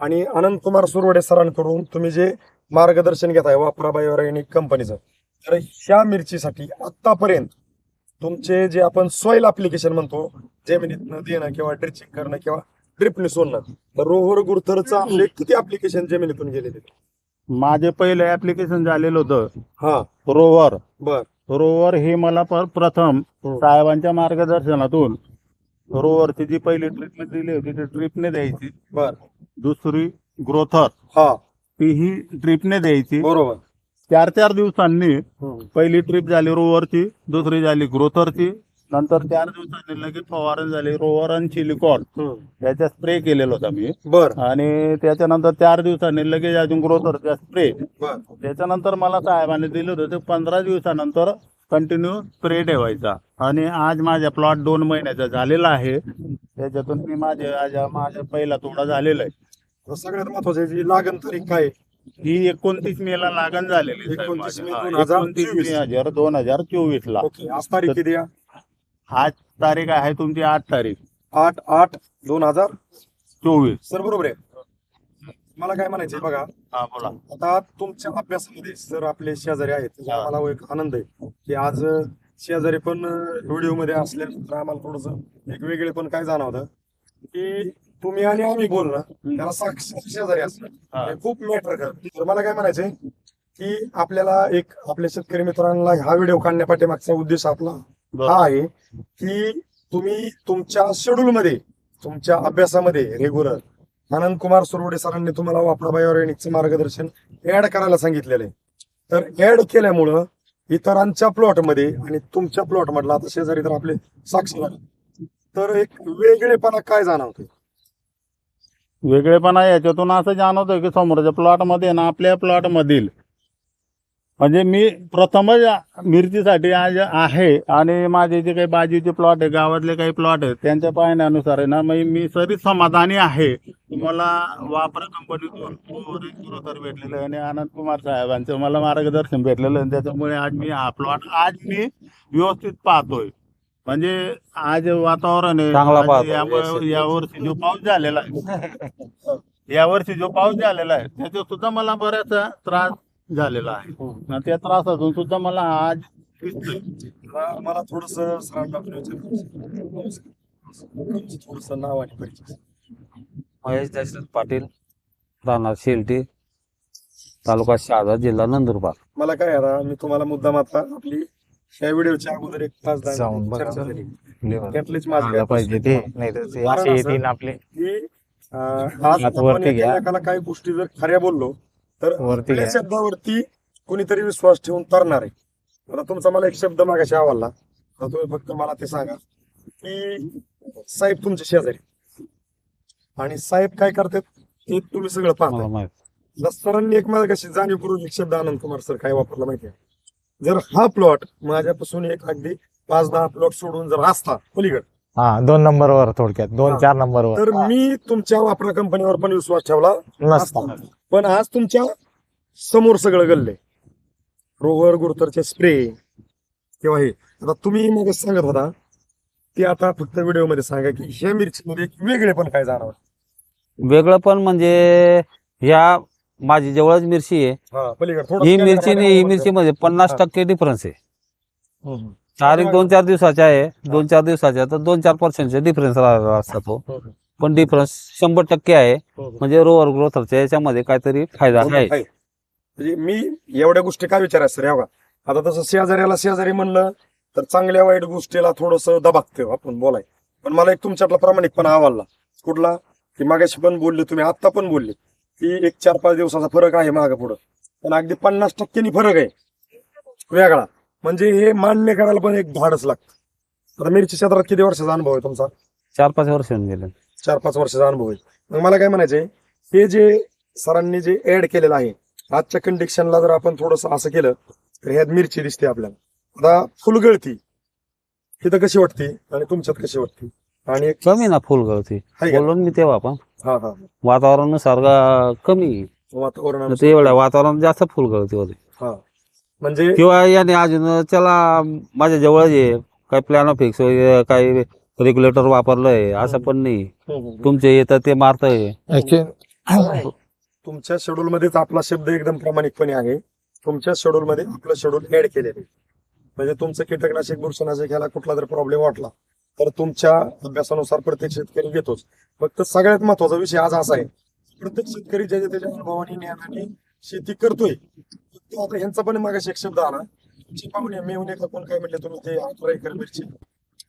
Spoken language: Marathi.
आणि अनंत कुमार सुरवडे सरांकडून तुम्ही जे मार्गदर्शन घेताय वापरा बायोरेनिक कंपनीचं तर ह्या मिरचीसाठी आतापर्यंत तुमचे जे आपण सॉइल अप्लिकेशन म्हणतो जमिनीतनं देणं किंवा ड्रिचिंग करणं किंवा ड्रिपने सोडणं तर रोहर गुरथरचं आपले किती अप्लिकेशन जमिनीतून गेलेले माझे पहिले ऍप्लिकेशन झालेलं होतं. हा. रोवर. बर. रोवर हे मला पर- प्रथम हम्म. साहेबांच्या मार्गदर्शनातून रोवरची जी पहिली ट्रीटमेंट दिली होती ती ड्रिपने द्यायची. बर. दुसरी ग्रोथर हा. ती ही ड्रिपने द्यायची. बरोबर. चार चार दिवसांनी. पहिली ट्रिप झाली रोवरची दुसरी झाली ग्रोथरची नंतर चार दिवसांनी लगेच फवारणी झाली रोवर आणि सिलिकॉन हम्म. याचा स्प्रे केलेला होता मी. बर. आणि त्याच्यानंतर चार दिवसांनी लगेच अजून ग्रोथरचा स्प्रे बर. त्याच्यानंतर मला साहेबांनी दिलं होतं ते पंधरा दिवसानंतर कंटिन्यू स्प्रे ठेवायचा. आणि आज माझ्या प्लॉट दोन महिन्याचा झालेला आहे. त्याच्यातून मी माझे आज माझा पहिला तोडा झालेला आहे. तर सगळ्यात महत्वाचं जी लागण तारीख काय आहे? ही एकोणतीस मे ला लागण झालेली आहे, साहेब, 29 मे माझी. 2024. 29 मे हजार दोन हजार चोवीस ला. ओके आज तारीख किती आहे? आज तारीख आहे तुमची आठ तारीख. आठ आठ दोन हजार चोवीस. सर बरोबर आहे. मला काय म्हणायचंय बघा. हा बोला. आता तुमच्या अभ्यासामध्ये सर आपले शेजारी आहेत त्याचा हा. मला एक आनंद आहे की आज शेजारी पण व्हिडिओमध्ये असल्यानंतर आम्हाला थोडस एक वेगळे पण काय जाणवतं की तुम्ही आणि आम्ही बोलणं त्याला साक्ष शेजारी असणं हा. खूप मॅटर करत. तर मला काय म्हणायचंय की आपल्याला एक आपल्या शेतकरी मित्रांना हा व्हिडिओ काढण्यापाठीमागचा उद्देश आपला हा आहे की तुम्ही तुमच्या शेड्यूल मध्ये तुमच्या अभ्यासामध्ये रेग्युलर आनंद कुमार सुरवडे सरांनी तुम्हाला वापरा बायोरेनिकचं मार्गदर्शन ऍड करायला सांगितलेलं आहे. तर ऍड केल्यामुळं इतरांच्या प्लॉटमध्ये आणि तुमच्या प्लॉट मधला आता शेजारी तर आपले साक्ष झाले. तर एक वेगळेपणा काय जाणवतोय? वेगळेपणा याच्यातून असं जाणवतं की समोरच्या प्लॉटमध्ये ना आपल्या प्लॉट मधील म्हणजे मी प्रथमच मिरचीसाठी आज आहे आणि माझे जे काही बाजूचे प्लॉट आहे गावातले काही प्लॉट आहेत त्यांच्या पाहण्यानुसार आहे ना मी मी सरी समाधानी आहे. मला वापरा कंपनीतून तर भेटलेलं आहे आणि आनंद कुमार साहेबांचं मला मार्गदर्शन भेटलेलं आहे त्याच्यामुळे आज मी हा प्लॉट आज मी व्यवस्थित पाहतोय. म्हणजे आज वातावरण आहे. यावर्षी जो पाऊस झालेला आहे यावर्षी जो पाऊस झालेला आहे त्याचा सुद्धा मला बराचसा त्रास झालेला आहे. आणि त्या त्रासातून सुद्धा मला आज. मला- थोडस थोडस नाव आणि महेश दशरथ पाटील राहणार शेलटी तालुका शहादा जिल्हा नंदुरबार. मला काय आता मी तुम्हाला मुद्दाम आता आपली या व्हिडिओच्या अगोदर एक तास दहा जाऊन. चर्चा झाली त्यातलीच माझी आलं काय पाहिजे ते नाही तर ते कारण असे येतील आपले. की आज आपण. एकाला काही गोष्टी जर खऱ्या बोललो तर आपल्या. शब्दावरती कुणीतरी विश्वास ठेवून तरणार आहे. आता तुमचा मला एक शब्द मागाशी आवडला. तर तुम्ही फक्त मला ते सांगा. की साहेब तुमचे शेजारी. आणि साहेब काय करतात? ते तुम्ही सगळं पाहता सरांनी एक मला कशी जाणीवपूर्वक एक शब्द आनंद कुमार सर काय वापरला माहिती आहे? जर हा प्लॉट माझ्यापासून एक अगदी पाच दहा प्लॉट सोडून जर असता पलीकड हा दोन नंबर वर थोडक्यात. दोन. चार नंबर वर तर मी तुमच्या वापरा कंपनीवर पण विश्वास ठेवला. नसता. पण आज तुमच्यासमोर सगळं गल्ले रोवर गुरुतरचे स्प्रे किंवा हे. आता तुम्ही मग सांगत होता ते आता फक्त व्हिडिओमध्ये सांगा की ह्या मिरचीमध्ये वेगळे पण काय जाणवत वेगळं पण म्हणजे ह्या माझी जवळच मिरची आहे. हा पलीकडे थोडं ही मिरची आणि ही मिरची मध्ये पन्नास. टक्के डिफरन्स आहे. तारीख दोन चार दिवसाच्या आहे. दोन चार दिवसाच्या तर दोन चार पर्सेंटचा डिफरन्स असतो तो हम्म. पण डिफरन्स शंभर टक्के आहे. म्हणजे रोवर ग्रोथरच्या याच्यामध्ये काहीतरी फायदा आहे. म्हणजे मी एवढ्या गोष्टी काय विचारायचं सर बघा. आता तसं शेजाऱ्याला शेजारी म्हणलं तर चांगल्या वाईट गोष्टीला थोडस दबागते आपण बोलाय. पण मला एक तुमच्यातला प्रामाणिकपणा आवडला. कुठला? की मागाशी पण बोलले तुम्ही आत्ता पण बोलले. की एक चार पाच दिवसाचा फरक आहे मागं पुढं. पण अगदी पन्नास टक्क्यांनी फरक आहे. वेगळा. म्हणजे हे मान्य करायला पण एक धाडच लागतं. आता मिरची क्षेत्रात किती वर्षाचा अनुभव आहे तुमचा? चार पाच वर्ष होऊन गेले. चार पाच वर्षाचा अनुभव आहे. मग मला काय म्हणायचंय हे जे सरांनी जे ऍड केलेलं आहे आजच्या कंडिशनला जर आपण थोडस असं केलं तर ह्यात मिरची दिसते आपल्याला. आता फुलगळती तिथं कशी वाटते आणि तुमच्यात कशी वाटते? आणि कमी ना फुल गळती. का? बोलून मी तेव्हा पण. हा हा. वातावरणानुसार गा- कमी. वातावरण ते एवढ्या वातावरण जास्त फुल गळती होते. हा. म्हणजे किंवा याने अजून त्याला माझ्या जवळ आहे काही प्लॅन फिक्स काही रेग्युलेटर वापरलंय असं पण नाही. तुमचे येतं ते मारतंय. तुमच्या शेड्यूल मध्येच आपला शब्द एकदम प्रामाणिकपणे आहे. तुमच्या शेड्यूल मध्ये आपलं शेड्यूल ऍड केलेलं आहे. म्हणजे तुमचं कीटकनाशक बुरशीनाशक ह्याला कुठला जर प्रॉब्लेम वाटला तर तुमच्या अभ्यासानुसार प्रत्येक शेतकरी घेतोच. फक्त सगळ्यात महत्त्वाचा विषय आज असा आहे. प्रत्येक शेतकरी ज्याच्या त्याच्या अनुभवाने ज्ञानाने शेती करतोय. आता ह्यांचा पण मागाशी एक शब्द आला. तुमचे पाहुणे मेहुणे का कोण काय म्हटलं तुम्ही ते अठरा एकर मिरची